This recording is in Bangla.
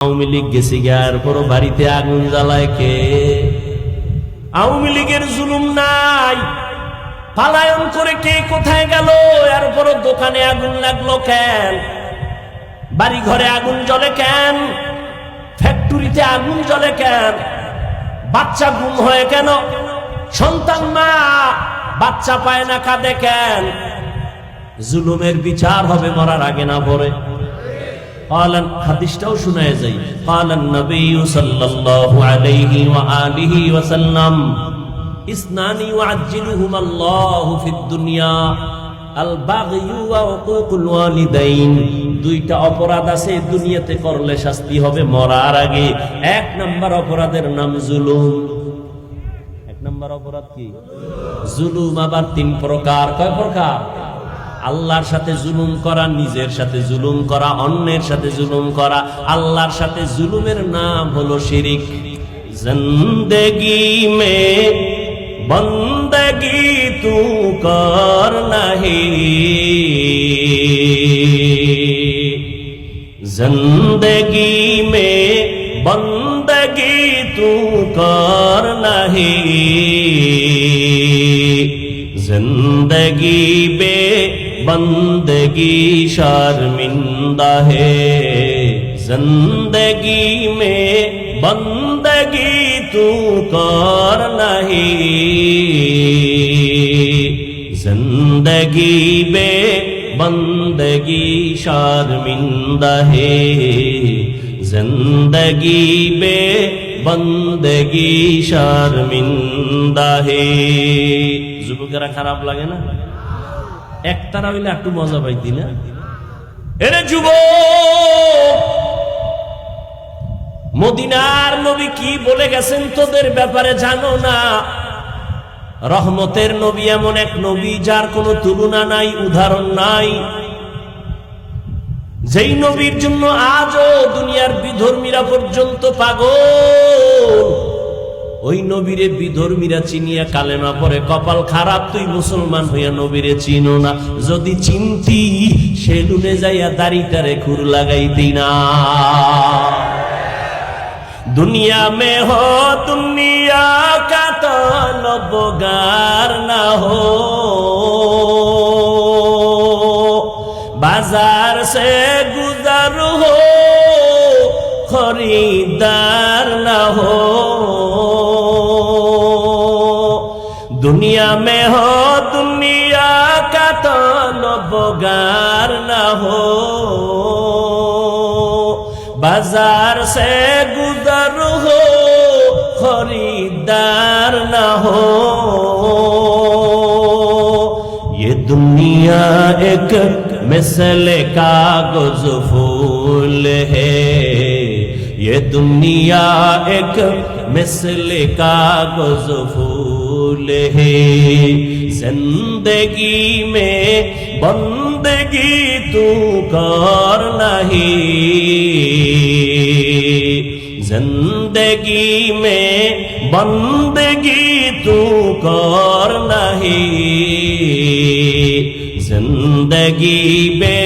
আওয়ামী লীগ গেছে গিয়ার পর বাড়িতে আগুন জ্বালায় কে? আওয়ামী লীগের জুলুম নাই। পালায়ন করে কে কোথায় গেল? এরপর দোকানে আগুন লাগল কেন? বাড়ি ঘরে আগুন জ্বলে কেন? ফ্যাক্টরিতে আগুন জ্বলে কেন? বাচ্চা গুম হয়ে কেন? সন্তান মা বাচ্চা পায় না, কাঁদে কেন? জুলুমের বিচার হবে, মরার আগে না পরে قال হাদিসটাও শোনায় যাই قال النبي صلى الله عليه وآله وسلم اثنان يعجلهما الله في الدنيا البغي وعقوق الوالدين দুইটা অপরাধ আছে দুনিয়াতে করলে শাস্তি হবে মরার আগে এক নাম্বার অপরাধের নাম জুলুম এক নাম্বার অপরাধ কি জুলুম আবার তিন প্রকার কয় প্রকার আল্লাহর সাথে জুলুম করা, নিজের সাথে জুলুম করা, অন্যের সাথে জুলুম করা। আল্লাহর সাথে জুলুমের নাম হলো শিরিক। জিন্দগি মে, বন্দগি তু কর নাহি। জিন্দগি মে, বন্দগি তু কর নাহি। জিন্দগি বে بندگی شرمندہ ہے۔ زندگی میں بندگی تو کار نہیں۔ زندگی بے بندگی شرمندہ ہے۔ زندگی بے بندگی شرمندہ ہے۔ زبر خراب لگے نا۔ একতারা হইলে একটু মজা পাইতি না? এরে যুব! মদিনার নবী কি বলে গেছেন তোদের ব্যাপারে জানো না? রহমতের নবী এমন এক নবী যার কোনো তুলনা নাই, উদাহরণ নাই। যেই নবীর জন্য আজও দুনিয়ার বিধর্মীরা পর্যন্ত পাগল। ওই নবীরে বিধর্মীরা চিনিয়া কালেমা পরে কপাল খারাপ, তুই মুসলমান হইয়া নবীরে চিনো না। যদি চিনতি, সেলুনে যাইয়া দাড়িটারে খুর লাগাইতি না। দুনিয়া মে হো দুনিয়া কা তো লবগার না হো। বাজার সে গুজার হো খরিদার না হো। دنیا میں ہو، دنیا کا تو لبگار نہ ہو۔ بازار سے گزر ہو، خریدار نہ ہو۔ یہ دنیا ایک مثل کا گز پھول ہے۔ یہ دنیا ایک مثل کا گزفول ہے۔ زندگی میں بندگی تو کر نہیں۔ زندگی میں بندگی تو کر نہیں۔ زندگی میں